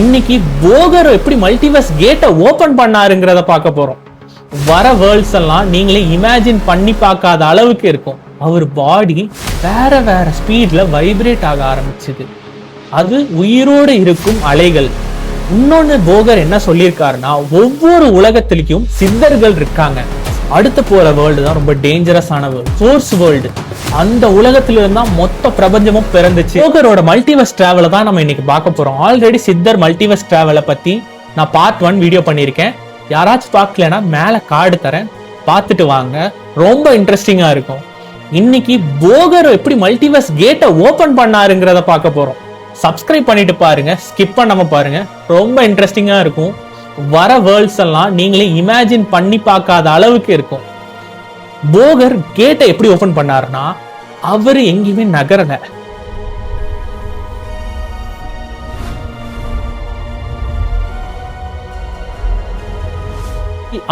இன்னைக்கு போகர் எப்படி மல்டிவர்ஸ் கேட்டை ஓபன் பண்ணாருங்கிறத பார்க்க போறோம். வர வேர்ல்ட்ஸ் எல்லாம் நீங்களே இமேஜின் பண்ணி பார்க்காத அளவுக்கு இருக்கும். அவர் பாடி வேற வேற ஸ்பீட்ல வைப்ரேட் ஆக ஆரம்பிச்சது. அது உயிரோடு இருக்கும் அலைகள். இன்னொன்று போகர் என்ன சொல்லியிருக்காருன்னா ஒவ்வொரு உலகத்திலையும் சித்தர்கள் இருக்காங்க. அடுத்து போகிற வேர்ல்டு தான் ரொம்ப டேஞ்சரஸான வேர்ல்டு ஃபோர்ஸ் வேர்ல்டு அந்த உலகத்துல இருந்தா மொத்த பிரபஞ்சமும் பிறந்துச்சு. போகரோட மல்டிவர்ஸ் டிராவலை தான் நம்ம இன்னைக்கு பார்க்க போறோம். ஆல்ரெடி சித்தர் மல்டிவர்ஸ் டிராவலை பத்தி நான் பார்ட் ஒன் வீடியோ பண்ணியிருக்கேன். யாராச்சும் பார்க்கலன்னா மேலே கார்டு தரேன். பார்த்துட்டு வாங்க. ரொம்ப இன்ட்ரெஸ்டிங்காக இருக்கும். இன்னைக்கு போகர் எப்படி மல்டிவர்ஸ் கேட்டை ஓப்பன் பண்ணாருங்கிறத பார்க்க போறோம். சப்ஸ்கிரைப் பண்ணிட்டு பாருங்க. ஸ்கிப் பண்ணாம பாருங்க. ரொம்ப இன்ட்ரெஸ்டிங்காக இருக்கும். வர வேர்ல்ட்ஸ் எல்லாம் நீங்களே இமேஜின் பண்ணி பார்க்காத அளவுக்கு இருக்கும். போகர் கேட்டை எப்படி ஓபன் பண்ணாருன்னா அவர் எங்கேயுமே நகரல.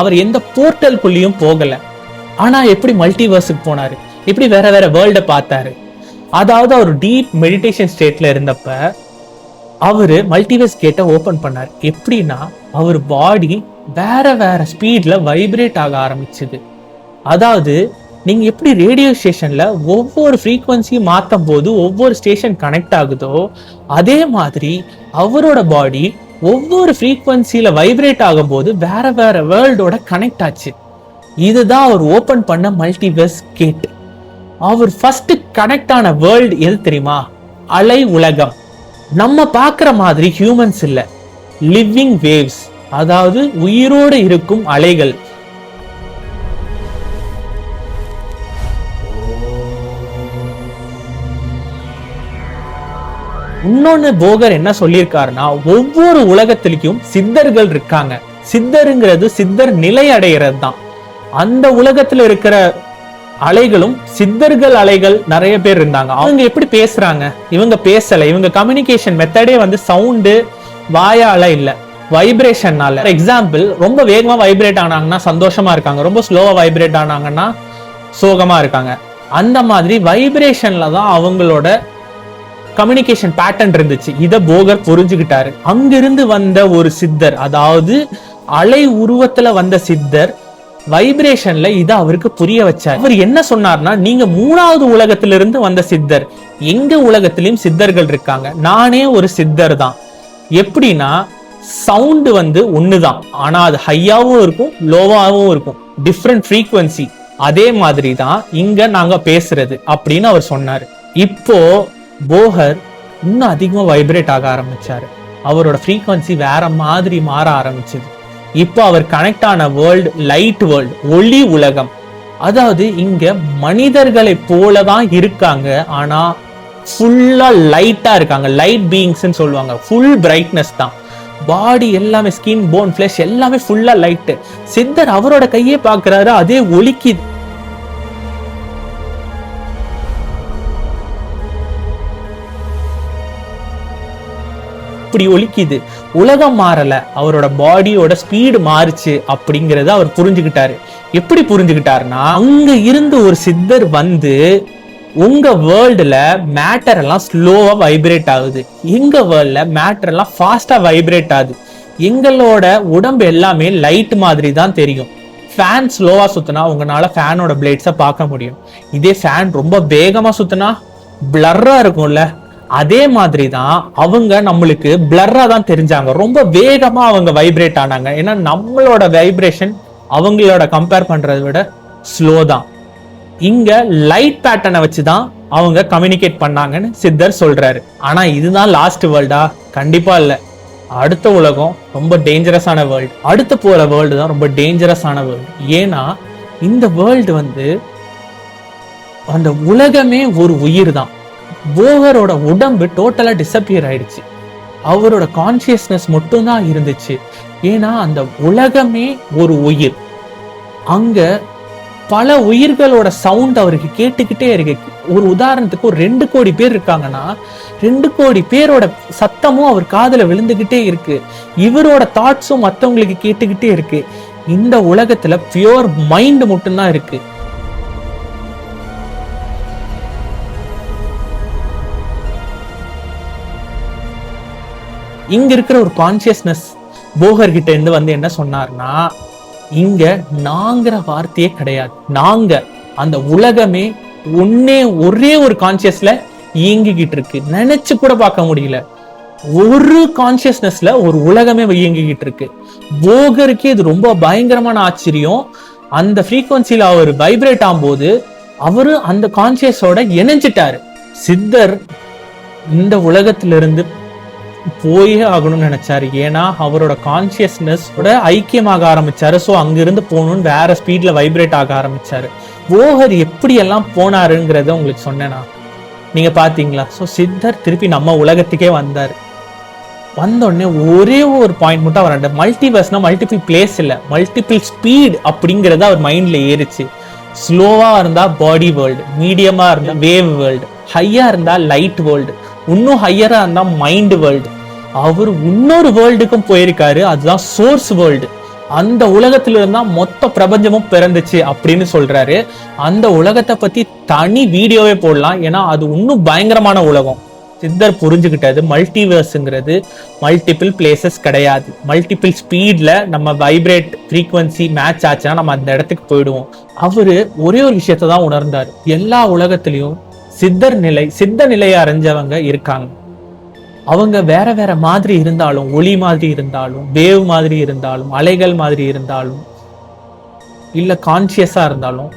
அவர் எந்த போர்ட்டலுக்குள்ளேயும் போகல. ஆனா எப்படி மல்டிவர்ஸுக்கு போனாரு? எப்படி வேற வேற வேர்ல்ட பார்த்தாரு? அதாவது அவர் டீப் மெடிடேஷன் ஸ்டேட்ல இருந்தப்ப அவர் மல்டிவர்ஸ் கேட்டை ஓப்பன் பண்ணார். எப்படின்னா அவர் பாடி வேற வேற ஸ்பீடில் வைப்ரேட் ஆக ஆரம்பிச்சது. அதாவது நீங்கள் எப்படி ரேடியோ ஸ்டேஷனில் ஒவ்வொரு ஃப்ரீக்வன்சியும் மாற்றும் போது ஒவ்வொரு ஸ்டேஷன் கனெக்ட் ஆகுதோ அதே மாதிரி அவரோட பாடி ஒவ்வொரு ஃப்ரீக்வன்சியில வைப்ரேட் ஆகும்போது வேற வேற வேர்ல்டோட கனெக்ட் ஆச்சு. இதுதான் அவர் ஓப்பன் பண்ண மல்டிவர்ஸ் கேட் அவர் ஃபர்ஸ்ட் கனெக்ட் ஆன வேர்ல்டு எது தெரியுமா? அலை உலகம். நம்ம பார்க்குற மாதிரி ஹியூமன்ஸ் இல்ல. லிவிங் வேவ்ஸ் அதாவது உயிரோடு இருக்கும் அலைகள். இன்னொன்னு போகர் என்ன சொல்லியிருக்காருன்னா ஒவ்வொரு உலகத்திலையும் சித்தர்கள் இருக்காங்க. சித்தருங்கிறது சித்தர் நிலை அடைகிறது தான் அந்த உலகத்துல இருக்கிற அலைகளும் சித்தர்கள் அலைகள் நிறைய பேர் இருந்தாங்க. அவங்க எப்படி பேசுறாங்க? இவங்க பேசல. இவங்க கம்யூனிகேஷன் மெத்தடே வந்து சவுண்டு வாயால இல்ல. வைப்ரேஷன்னால எக்ஸாம்பிள் ரொம்ப வேகமா வைப்ரேட் ஆனாங்கன்னா சந்தோஷமா இருக்காங்க. ரொம்ப ஸ்லோவா வைப்ரேட் ஆனாங்கன்னா சோகமா இருக்காங்க. அந்த மாதிரி வைப்ரேஷன்ல தான் அவங்களோட கம்யூனிகேஷன் பேட்டர்ன் இருந்துச்சு. இத போகர் புரிஞ்சுக்கிட்டாரு. அங்கிருந்து வந்த ஒரு சித்தர் அதாவது அலை உருவத்துல வந்த சித்தர் வைப்ரேஷன்ல இதை அவருக்கு புரிய வச்சார். அவர் என்ன சொன்னார்னா நீங்க மூணாவது உலகத்திலிருந்து வந்த சித்தர். எங்க உலகத்திலயும் சித்தர்கள் இருக்காங்க. நானே ஒரு சித்தர் தான். எப்படின்னா சவுண்டு வந்து ஒண்ணுதான். ஆனா அது ஹையாவும் இருக்கும் லோவாவும் இருக்கும். டிஃப்ரெண்ட் ஃப்ரீக்வன்சி அதே மாதிரி தான் இங்க நாங்க பேசுறது அப்படின்னு அவர் சொன்னாரு. இப்போ போகர் இன்னும் அதிகமா வைப்ரேட் ஆக ஆரம்பிச்சாரு. அவரோட ஃப்ரீக்வன்சி வேற மாதிரி மாற ஆரம்பிச்சது. இப்போ அவர் கனெக்ட் ஆன வேர்ல்டு லைட் வேர்ல்டு ஒளி உலகம். அதாவது இங்க மனிதர்களை போல தான் இருக்காங்க ஆனா ஃபுல்லா லைட்டா இருக்காங்க. லைட் பீயிங்ஸ்னு சொல்லுவாங்க. ஃபுல் பிரைட்னஸ் தான். பாடி எல்லாமே ஸ்கின் போன் ஃபிளஷ் எல்லாமே ஃபுல்லா லைட்டு சித்தர் அவரோட கையே பார்க்குறாரு அதே ஒலிக்குது அப்படி ஒலிக்குது. உலகம் மாறல அவரோட பாடியோட ஸ்பீடு மாறுச்சு அப்படிங்கறத அவர் புரிஞ்சுக்கிட்டாரு எப்படி புரிஞ்சுக்கிட்டாருன்னா அங்க இருந்து ஒரு சித்தர் வந்து உங்க வேர்ல்டுல மேட்டர் எல்லாம் ஸ்லோவா வைப்ரேட் ஆகுது. எங்க வேர்ல்ட்ல மேட்டர் எல்லாம் ஃபாஸ்டா வைப்ரேட் ஆகுது. எங்களோட உடம்பு எல்லாமே லைட் மாதிரி தான் தெரியும். ஃபேன் ஸ்லோவா சுத்தினா உங்களால ஃபேனோட பிளேட்ஸை பார்க்க முடியும். இதே ஃபேன் ரொம்ப வேகமா சுத்தினா பிளர்ரா இருக்கும்ல. அதே மாதிரி தான் அவங்க நம்மளுக்கு பிளர்ரா தான் தெரிஞ்சாங்க. ரொம்ப வேகமா அவங்க வைப்ரேட் ஆனாங்க. ஏன்னா நம்மளோட வைப்ரேஷன் அவங்களோட கம்பேர் பண்றதை விட ஸ்லோ தான். இங்க லைட் பேட்டர்னை வச்சு தான் அவங்க கம்யூனிகேட் பண்ணாங்கன்னு சித்தர் சொல்றாரு. ஆனா இதுதான் லாஸ்ட் வேர்ல்டா கண்டிப்பா இல்ல. அடுத்த உலகம் ரொம்ப டேஞ்சரஸான வேர்ல்டு அடுத்து போற வேர்ல்டு தான் ரொம்ப டேஞ்சரஸான வேர்ல்டு ஏன்னா இந்த வேர்ல்டு வந்து அந்த உலகமே ஒரு உயிர் தான் போகரோட உடம்பு டோட்டலாக டிசப்பியர் ஆயிடுச்சு. அவரோட கான்சியஸ்னஸ் மட்டும்தான் இருந்துச்சு. ஏன்னா அந்த உலகமே ஒரு உயிர். அங்க பல உயிர்களோட சவுண்ட் அவருக்கு கேட்டுக்கிட்டே இருக்கு. ஒரு உதாரணத்துக்கு ஒரு ரெண்டு கோடி பேர் இருக்காங்கன்னா ரெண்டு கோடி பேரோட சத்தமும் அவர் காதில் விழுந்துகிட்டே இருக்கு. இவரோட தாட்ஸும் மற்றவங்களுக்கு கேட்டுக்கிட்டே இருக்கு. இந்த உலகத்துல பியோர் மைண்ட் மட்டும்தான் இருக்கு. இங்க இருக்கிற ஒரு கான்சியஸ்னஸ் போகர்கிட்ட இருந்து வந்து என்ன சொன்னார்னா இங்க நாங்கிற வார்த்தையே கிடையாது. நாங்க அந்த உலகமே ஒன்னே ஒரே ஒரு கான்சியஸ்ல இயங்கிக்கிட்டு இருக்கு நினைச்சு கூட பார்க்க முடியல. ஒரு கான்சியஸ்னஸ்ல ஒரு உலகமே இயங்கிக்கிட்டு இருக்கு போகருக்கே இது ரொம்ப பயங்கரமான ஆச்சரியம். அந்த ஃப்ரீக்வன்சில அவர் வைப்ரேட் ஆகும்போது அவரு அந்த கான்சியஸோட இணைஞ்சிட்டாரு. சித்தர் இந்த உலகத்திலிருந்து போயே ஆகணும்னு நினைச்சாரு. ஏன்னா அவரோட கான்சியஸ்னஸ் ஐக்கியமாக ஆரம்பிச்சாரு. ஸோ அங்கிருந்து போகணும்னு வேற ஸ்பீட்ல வைப்ரேட் ஆக ஆரம்பிச்சாரு. ஓஹர் எப்படி எல்லாம் போனாருங்கிறத உங்களுக்கு சொன்னேனா? நீங்க பாத்தீங்களா? ஸோ சித்தர் திருப்பி நம்ம உலகத்துக்கே வந்தார். வந்தோடனே ஒரே ஒரு பாயிண்ட் மட்டும் அவர் அந்த மல்டிவர்ஸ்னா மல்டிபிள் பிளேஸ் இல்லை. மல்டிபிள் ஸ்பீட் அப்படிங்கிறத அவர் மைண்ட்ல ஏறிச்சு. ஸ்லோவா இருந்தா பாடி வேர்ல்டு மீடியமா இருந்தா வேவ் வேர்ல்டு ஹையா இருந்தா லைட் வேர்ல்டு இன்னும் ஹையராக இருந்தால் மைண்ட் வேர்ல்டு அவர் இன்னொரு வேர்ல்டுக்கும் போயிருக்காரு. அதுதான் சோர்ஸ் வேர்ல்டு அந்த உலகத்துல இருந்தா மொத்த பிரபஞ்சமும் பிறந்துச்சு அப்படின்னு சொல்றாரு. அந்த உலகத்தை பத்தி தனி வீடியோவே போடலாம். ஏன்னா அது இன்னும் பயங்கரமான உலகம். சித்தர் புரிஞ்சுக்கிட்டது மல்டிவர்ஸுங்கிறது மல்டிபிள் பிளேசஸ் கிடையாது. மல்டிபிள் ஸ்பீடில் நம்ம வைப்ரேட் ஃப்ரீக்வன்சி மேட்ச் ஆச்சுன்னா நம்ம அந்த இடத்துக்கு போயிடுவோம். அவர் ஒரே ஒரு விஷயத்தை தான் உணர்ந்தார். எல்லா உலகத்துலேயும் சித்தர் நிலை சித்த நிலையை அறிஞ்சவங்க இருக்காங்க. அவங்க வேற வேற மாதிரி இருந்தாலும் ஒளி மாதிரி இருந்தாலும் வேவ் மாதிரி இருந்தாலும் அலைகள் மாதிரி இருந்தாலும் இல்லை கான்சியஸாக இருந்தாலும்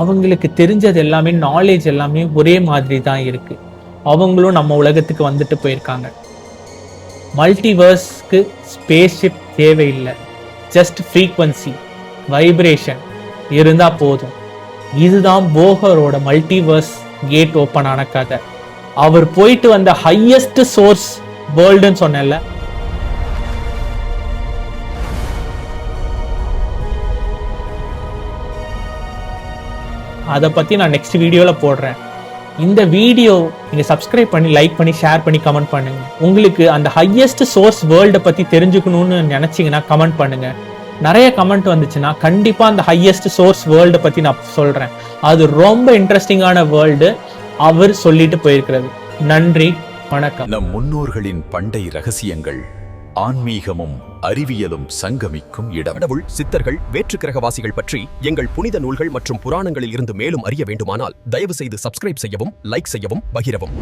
அவங்களுக்கு தெரிஞ்சது எல்லாமே நாலேஜ் எல்லாமே ஒரே மாதிரி தான் இருக்குது அவங்களும் நம்ம உலகத்துக்கு வந்துட்டு போயிருக்காங்க. மல்டிவர்ஸ்க்கு ஸ்பேஸ்ஷிப் தேவையில்லை. ஜஸ்ட் ஃப்ரீக்வன்சி வைப்ரேஷன் இருந்தால் போதும். இதுதான் போகரோட மல்டிவர்ஸ் கேட் ஓப்பன் ஆன கதை. அவர் போயிட்டு வந்த ஹையஸ்ட் சோர்ஸ் வேர்ல்டுன்னு சொன்னேன்ல. அதை பத்தி நான் நெக்ஸ்ட் வீடியோல போடுறேன். இந்த வீடியோ நீங்கள் சப்ஸ்கிரைப் பண்ணி லைக் பண்ணி ஷேர் பண்ணி கமெண்ட் பண்ணுங்க. உங்களுக்கு அந்த ஹையஸ்ட் சோர்ஸ் வேர்ல்டை பத்தி தெரிஞ்சுக்கணும்னு நினைச்சீங்கன்னா கமெண்ட் பண்ணுங்க. நிறைய கமெண்ட் வந்துச்சுன்னா கண்டிப்பாக அந்த ஹையஸ்ட் சோர்ஸ் வேர்ல்டு பற்றி நான் சொல்கிறேன் அது ரொம்ப இன்ட்ரெஸ்டிங்கான வேர்ல்டு அவர் சொல்லிட்டு போயிருக்கிறது. நன்றி வணக்கம். நம் முன்னோர்களின் பண்டை ரகசியங்கள் ஆன்மீகமும் அறிவியலும் சங்கமிக்கும் இடம். கடவுள் சித்தர்கள் வேற்றுக்கிரகவாசிகள் பற்றி எங்கள் புனித நூல்கள் மற்றும் புராணங்களில் இருந்து மேலும் அறிய வேண்டுமானால் தயவு செய்து சப்ஸ்கிரைப் செய்யவும் லைக் செய்யவும் பகிரவும்.